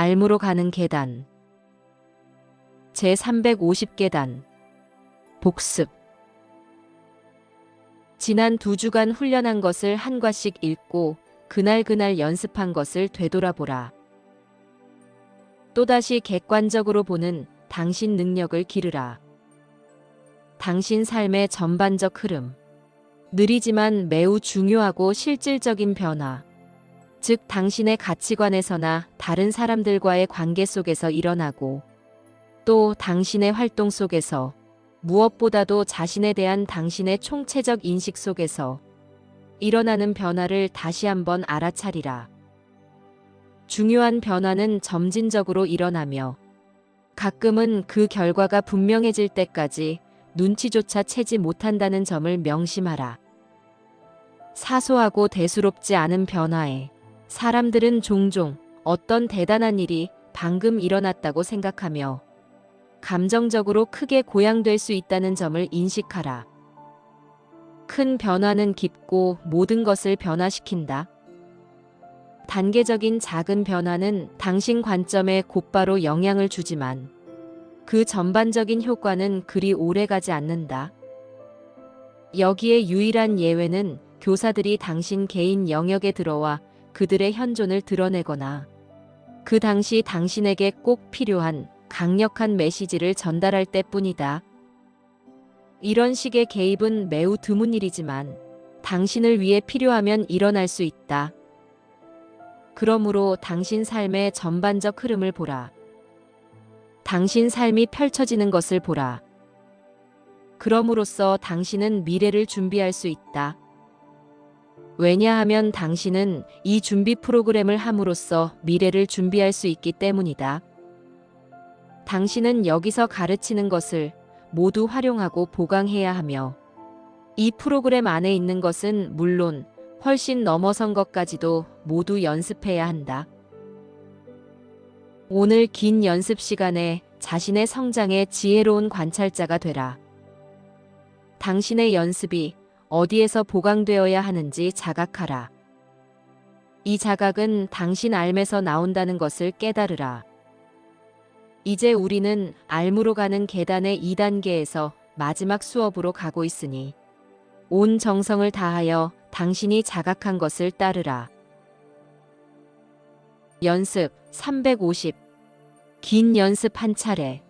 알무로 가는 계단. 제 350계단. 복습. 지난 두 주간 훈련한 것을 한 과씩 읽고 그날그날 연습한 것을 되돌아보라. 또다시 객관적으로 보는 당신 능력을 기르라. 당신 삶의 전반적 흐름. 느리지만 매우 중요하고 실질적인 변화. 즉, 당신의 가치관에서나 다른 사람들과의 관계 속에서 일어나고 또 당신의 활동 속에서 무엇보다도 자신에 대한 당신의 총체적 인식 속에서 일어나는 변화를 다시 한번 알아차리라. 중요한 변화는 점진적으로 일어나며 가끔은 그 결과가 분명해질 때까지 눈치조차 채지 못한다는 점을 명심하라. 사소하고 대수롭지 않은 변화에 사람들은 종종 어떤 대단한 일이 방금 일어났다고 생각하며 감정적으로 크게 고양될 수 있다는 점을 인식하라. 큰 변화는 깊고 모든 것을 변화시킨다. 단계적인 작은 변화는 당신 관점에 곧바로 영향을 주지만 그 전반적인 효과는 그리 오래 가지 않는다. 여기에 유일한 예외는 교사들이 당신 개인 영역에 들어와 그들의 현존을 드러내거나 그 당시 당신에게 꼭 필요한 강력한 메시지를 전달할 때뿐이다. 이런 식의 개입은 매우 드문 일이지만 당신을 위해 필요하면 일어날 수 있다. 그러므로 당신 삶의 전반적 흐름을 보라. 당신 삶이 펼쳐지는 것을 보라. 그럼으로써 당신은 미래를 준비할 수 있다. 왜냐하면 당신은 이 준비 프로그램을 함으로써 미래를 준비할 수 있기 때문이다. 당신은 여기서 가르치는 것을 모두 활용하고 보강해야 하며 이 프로그램 안에 있는 것은 물론 훨씬 넘어선 것까지도 모두 연습해야 한다. 오늘 긴 연습 시간에 자신의 성장에 지혜로운 관찰자가 되라. 당신의 연습이 어디에서 보강되어야 하는지 자각하라. 이 자각은 당신 알에서 나온다는 것을 깨달으라. 이제 우리는 알무로 가는 계단의 2단계에서 마지막 수업으로 가고 있으니 온 정성을 다하여 당신이 자각한 것을 따르라. 연습 350. 긴 연습 한 차례.